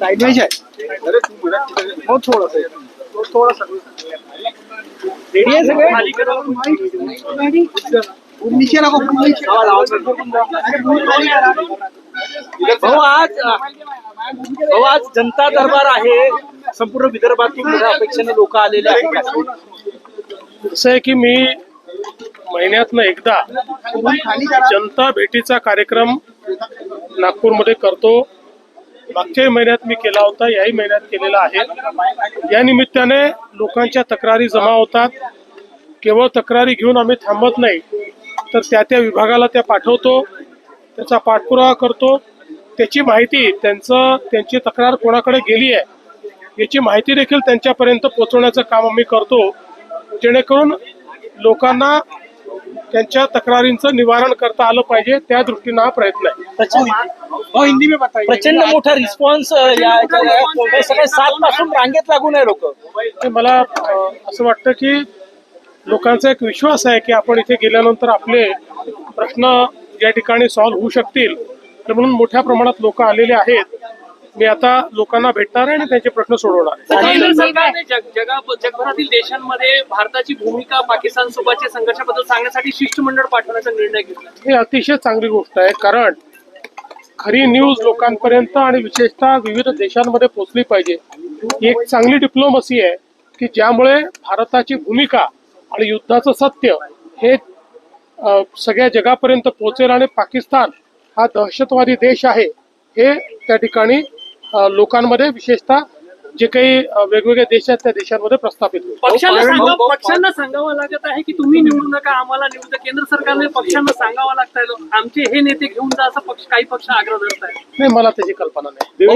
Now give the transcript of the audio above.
Sideways बहुत थोड़ा सा तो थोड़ा सा। रेडी है सगळे नीचे भाऊ आज भाऊ आज जनता दरबार आहे. संपूर्ण विदर्भातून मोठ्या अपेक्षेने लोक आलेले आहेत. असं आहे की मी महिन्यातनं एकदा जनता भेटीचा कार्यक्रम नागपूरमध्ये करतो. मागच्याही महिन्यात मी केला होता याही महिन्यात केलेला आहे. या निमित्ताने लोकांच्या तक्रारी जमा होतात. केवळ तक्रारी घेऊन आम्ही थांबत नाही तर त्या त्या विभागाला त्या पाठवतो त्याचा पाठपुरावा करतो. त्याची माहिती त्यांचं त्यांची तक्रार कोणाकडे गेली आहे याची माहिती देखील त्यांच्यापर्यंत पोहोचवण्याचं काम आम्ही करतो जेणेकरून लोकांना त्यांच्या तक्रारींचं निवारण करता आलं पाहिजे त्या दृष्टीनं हा प्रयत्न आहे. प्रचंड वो हिंदी में बताइए प्रचंड मोठा रिस्पॉन्स या सगळे सात पासून रांगेत लागून आहे लोक. मला असं वाटतं की लोकांचा एक विश्वास आहे की आपण इथे गेल्यानंतर आपले प्रश्न या ठिकाणी सॉल्व्ह होऊ शकतील. तर म्हणून मोठ्या प्रमाणात लोक आलेले आहेत. मी आता लोकांना भेटणार आहे आणि त्यांचे प्रश्न सोडवणार जगभरातील देशांमध्ये भारताची भूमिका पाकिस्तान सोबतच्या संघर्षाबद्दल सांगण्यासाठी शिष्टमंडळ पाठवण्याचा निर्णय घेतला. ही अतिशय चांगली गोष्ट आहे. कारण खरी न्यूज लोकांपर्यंत आणि विशेषतः विविध देशांमध्ये पोहोचली पाहिजे. ही एक चांगली डिप्लोमसी आहे की ज्यामुळे भारताची भूमिका आणि युद्धाचं सत्य हे सगळ्या जगापर्यंत पोहोचेल आणि पाकिस्तान हा दहशतवादी देश आहे हे त्या ठिकाणी लोकांमध्ये विशेषतः जे काही अ, वेगवेगळे देश आहेत त्या देशांमध्ये प्रस्थापित होईल. पक्षांना सांगा पक्षांना सांगावं लागत आहे की तुम्ही निवडू नका आम्हाला निवडू. केंद्र सरकारने पक्षांना सांगावं लागत आहे. आमचे हे नेते घेऊन जा असं पक्ष काही पक्ष आग्रह धरत आहे नाही मला त्याची कल्पना नाही.